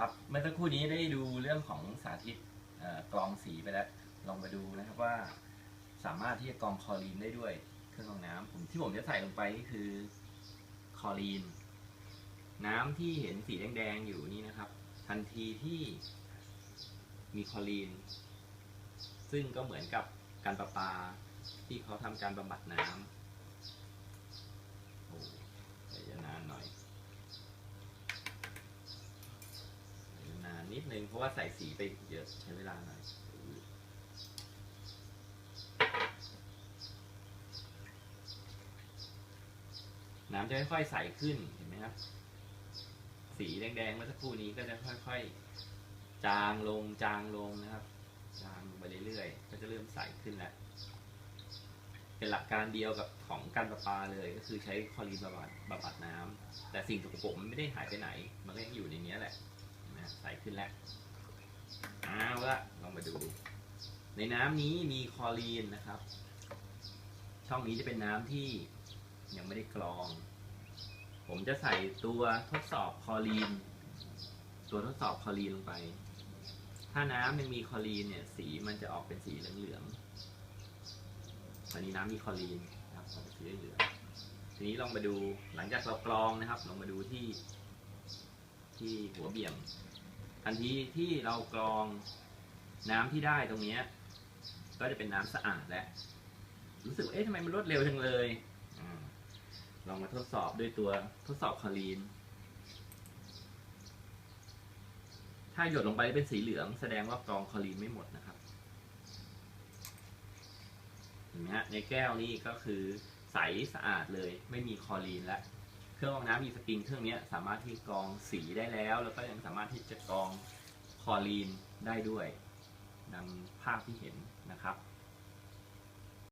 ครับเมื่อสักครู่นี้ได้ดูเรื่องของสาธิตกรองสีไปแล้ว ลองมาดูนะครับว่า สามารถที่จะกรองคลอรีนได้ด้วยเครื่องกรองน้ำผมที่ผมจะใส่ลงไปนี่คือคลอรีน น้ำที่เห็นสีแดงๆอยู่นี่นะครับ ทันทีที่มีคลอรีน ซึ่งก็เหมือนกับการประปาที่เขาทำการบำบัดน้ำโอ้เดี๋ยวจะนานหน่อย นึงเพราะว่าใส่สีไปเยอะใช้เวลาหน่อยน้ำจะค่อยๆใสขึ้นเห็นไหมครับ สีแดงๆเมื่อสักครู่นี้ก็จะค่อยๆ จางลงจางลงนะครับ จางลงไปเรื่อยๆ ก็จะเริ่มใสขึ้นแล้ว เป็นหลักการเดียวกับของการประปาเลย ก็คือใช้คลอรีนบำบัดบำบัดน้ำแต่สิ่งสกปรกมันไม่ได้หายไปไหน มันก็ยังอยู่ในเนี้ยแหละ นะใส่ขึ้นแล้วเอาละลอง มาดู ในน้ำนี้มีคลอรีนนะครับ ช่องนี้จะเป็นน้ำที่ยังไม่ได้กรอง ผมจะใส่ตัวทดสอบคลอรีน ตัวทดสอบคลอรีนลงไป ถ้าน้ำยังมีคลอรีนเนี่ย สีมันจะออกเป็นสีเหลืองๆตอนนี้น้ำมีคลอรีนนะครับออกเป็นสีเหลืองทีนี้ลองมาดูหลังจากเรากรองนะครับ ลองมาดูที่ที่หัวเบี่ยมทันทีที่เรากรอง น้ำที่ได้ตรงเนี้ยก็จะเป็นน้ำสะอาดแล้วรู้สึกว่าเอ๊ะทำไมมันรวดเร็วจังเลยอลองมาทดสอบด้วยตัวทดสอบคลอรีน ถ้าหยดลงไปเป็นสีเหลือง แสดงว่ากรองคลอรีนไม่หมดนะครับเห็นไหมฮะในแก้วนี่ก็คือใสสะอาดเลย ไม่มีคลอรีนแล้วเครื่องกรองน้ำมีสปริงเครื่องนี้สามารถที่กรองสีได้แล้ว แล้วก็ยังสามารถที่จะกรองคลอรีนได้ด้วย ดังภาพที่เห็นนะครับ